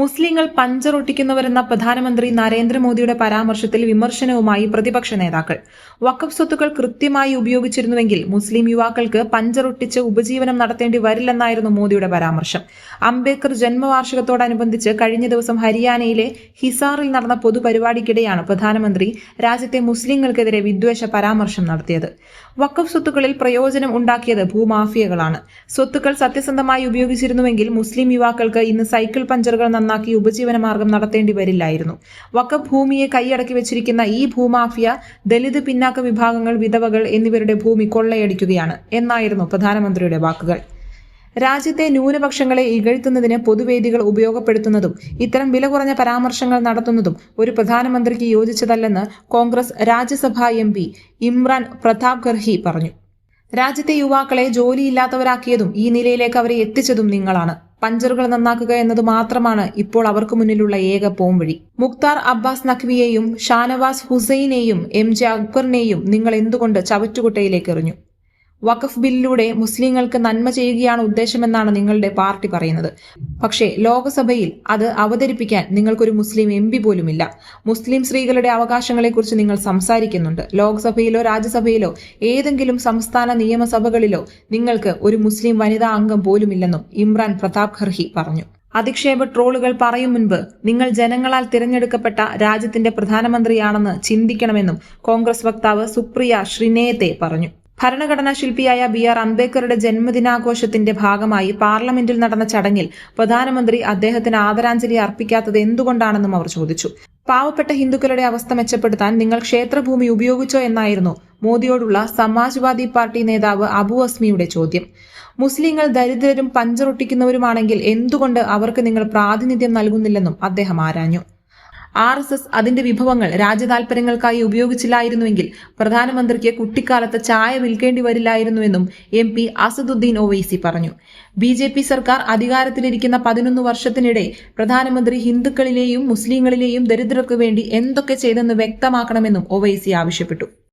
മുസ്ലിങ്ങൾ പഞ്ചറൊട്ടിക്കുന്നവരെന്ന പ്രധാനമന്ത്രി നരേന്ദ്രമോദിയുടെ പരാമർശത്തിൽ വിമർശനവുമായി പ്രതിപക്ഷ നേതാക്കൾ. വക്കഫ് സ്വത്തുക്കൾ കൃത്യമായി ഉപയോഗിച്ചിരുന്നുവെങ്കിൽ മുസ്ലിം യുവാക്കൾക്ക് പഞ്ചറൊട്ടിച്ച് ഉപജീവനം നടത്തേണ്ടി വരില്ലെന്നായിരുന്നു മോദിയുടെ പരാമർശം. അംബേദ്കർ ജന്മവാർഷികത്തോടനുബന്ധിച്ച് കഴിഞ്ഞ ദിവസം ഹരിയാനയിലെ ഹിസാറിൽ നടന്ന പൊതുപരിപാടിക്കിടെയാണ് പ്രധാനമന്ത്രി രാജ്യത്തെ മുസ്ലിങ്ങൾക്കെതിരെ വിദ്വേഷ പരാമർശം നടത്തിയത്. വക്കഫ് സ്വത്തുക്കളിൽ പ്രയോജനം ഉണ്ടാക്കിയത് ഭൂമാഫിയകളാണ്. സ്വത്തുക്കൾ സത്യസന്ധമായി ഉപയോഗിച്ചിരുന്നുവെങ്കിൽ മുസ്ലിം യുവാക്കൾക്ക് ഇന്ന് സൈക്കിൾ പഞ്ചറുകൾ നന്നാക്കി ഉപജീവനമാർഗം നടത്തേണ്ടി വരില്ലായിരുന്നു. വഖഫ് ഭൂമിയെ കൈയടക്കി വെച്ചിരിക്കുന്ന ഈ ഭൂമാഫിയ ദലിത് പിന്നാക്ക വിഭാഗങ്ങൾ വിധവകൾ എന്നിവരുടെ ഭൂമി കൊള്ളയടിക്കുകയാണ് എന്നായിരുന്നു പ്രധാനമന്ത്രിയുടെ വാക്കുകൾ. രാജ്യത്തെ ന്യൂനപക്ഷങ്ങളെ ഇകഴ്ത്തുന്നതിന് പൊതുവേദികൾ ഉപയോഗപ്പെടുത്തുന്നതും ഇത്തരം വില കുറഞ്ഞ പരാമർശങ്ങൾ നടത്തുന്നതും ഒരു പ്രധാനമന്ത്രിക്ക് യോജിച്ചതല്ലെന്ന് കോൺഗ്രസ് രാജ്യസഭാ എം പി ഇമ്രാൻ പ്രതാപ് ഗർഹി പറഞ്ഞു. രാജ്യത്തെ യുവാക്കളെ ജോലിയില്ലാത്തവരാക്കിയതും ഈ നിലയിലേക്ക് അവരെ എത്തിച്ചതും നിങ്ങളാണ്. പഞ്ചറുകൾ നന്നാക്കുക എന്നത് മാത്രമാണ് ഇപ്പോൾ അവർക്ക് മുന്നിലുള്ള ഏക പോംവഴി. മുക്താർ അബ്ബാസ് നഖ്വിയെയും ഷാനവാസ് ഹുസൈനെയും എം ജെ അക്ബറിനെയും നിങ്ങൾ എന്തുകൊണ്ട് ചവറ്റുകുട്ടയിലേക്ക് എറിഞ്ഞു? വഖഫ് ബില്ലിലൂടെ മുസ്ലിങ്ങൾക്ക് നന്മ ചെയ്യുകയാണ് ഉദ്ദേശമെന്നാണ് നിങ്ങളുടെ പാർട്ടി പറയുന്നത്. പക്ഷേ ലോകസഭയിൽ അത് അവതരിപ്പിക്കാൻ നിങ്ങൾക്കൊരു മുസ്ലിം എം പി പോലുമില്ല. മുസ്ലിം സ്ത്രീകളുടെ അവകാശങ്ങളെക്കുറിച്ച് നിങ്ങൾ സംസാരിക്കുന്നുണ്ട്. ലോക്സഭയിലോ രാജ്യസഭയിലോ ഏതെങ്കിലും സംസ്ഥാന നിയമസഭകളിലോ നിങ്ങൾക്ക് ഒരു മുസ്ലിം വനിതാ അംഗം പോലുമില്ലെന്നും ഇമ്രാൻ പ്രതാപ് ഖർഹി പറഞ്ഞു. അധിക്ഷേപ ട്രോളുകൾ പറയും മുൻപ് നിങ്ങൾ ജനങ്ങളാൽ തിരഞ്ഞെടുക്കപ്പെട്ട രാജ്യത്തിന്റെ പ്രധാനമന്ത്രിയാണെന്ന് ചിന്തിക്കണമെന്നും കോൺഗ്രസ് വക്താവ് സുപ്രിയ ശ്രീനേയത്തെ പറഞ്ഞു. ഭരണഘടനാ ശില്പിയായ ബി ആർ അംബേദ്കറുടെ ജന്മദിനാഘോഷത്തിന്റെ ഭാഗമായി പാർലമെന്റിൽ നടന്ന ചടങ്ങിൽ പ്രധാനമന്ത്രി അദ്ദേഹത്തിന് ആദരാഞ്ജലി അർപ്പിക്കാത്തത് എന്തുകൊണ്ടാണെന്നും അവർ ചോദിച്ചു. പാവപ്പെട്ട ഹിന്ദുക്കളുടെ അവസ്ഥ മെച്ചപ്പെടുത്താൻ നിങ്ങൾ ക്ഷേത്രഭൂമി ഉപയോഗിച്ചോ എന്നായിരുന്നു മോദിയോടുള്ള സമാജ്വാദി പാർട്ടി നേതാവ് അബു അസ്മിയുടെ ചോദ്യം. മുസ്ലിങ്ങൾ ദരിദ്രരും പഞ്ചറൊട്ടിക്കുന്നവരുമാണെങ്കിൽ എന്തുകൊണ്ട് അവർക്ക് നിങ്ങൾ പ്രാതിനിധ്യം നൽകുന്നില്ലെന്നും അദ്ദേഹം ആരാഞ്ഞു. ആർ എസ് എസ് അതിന്റെ വിഭവങ്ങൾ രാജ്യതാൽപര്യങ്ങൾക്കായി ഉപയോഗിച്ചില്ലായിരുന്നുവെങ്കിൽ പ്രധാനമന്ത്രിക്ക് കുട്ടിക്കാലത്ത് ചായ വിൽക്കേണ്ടി വരില്ലായിരുന്നുവെന്നും എം പി അസദുദ്ദീൻ ഒവൈസി പറഞ്ഞു. ബി ജെ പി സർക്കാർ അധികാരത്തിലിരിക്കുന്ന പതിനൊന്ന് വർഷത്തിനിടെ പ്രധാനമന്ത്രി ഹിന്ദുക്കളിലെയും മുസ്ലിങ്ങളിലെയും ദരിദ്രർക്ക് വേണ്ടി എന്തൊക്കെ ചെയ്തെന്ന് വ്യക്തമാക്കണമെന്നും ഒവൈസി ആവശ്യപ്പെട്ടു.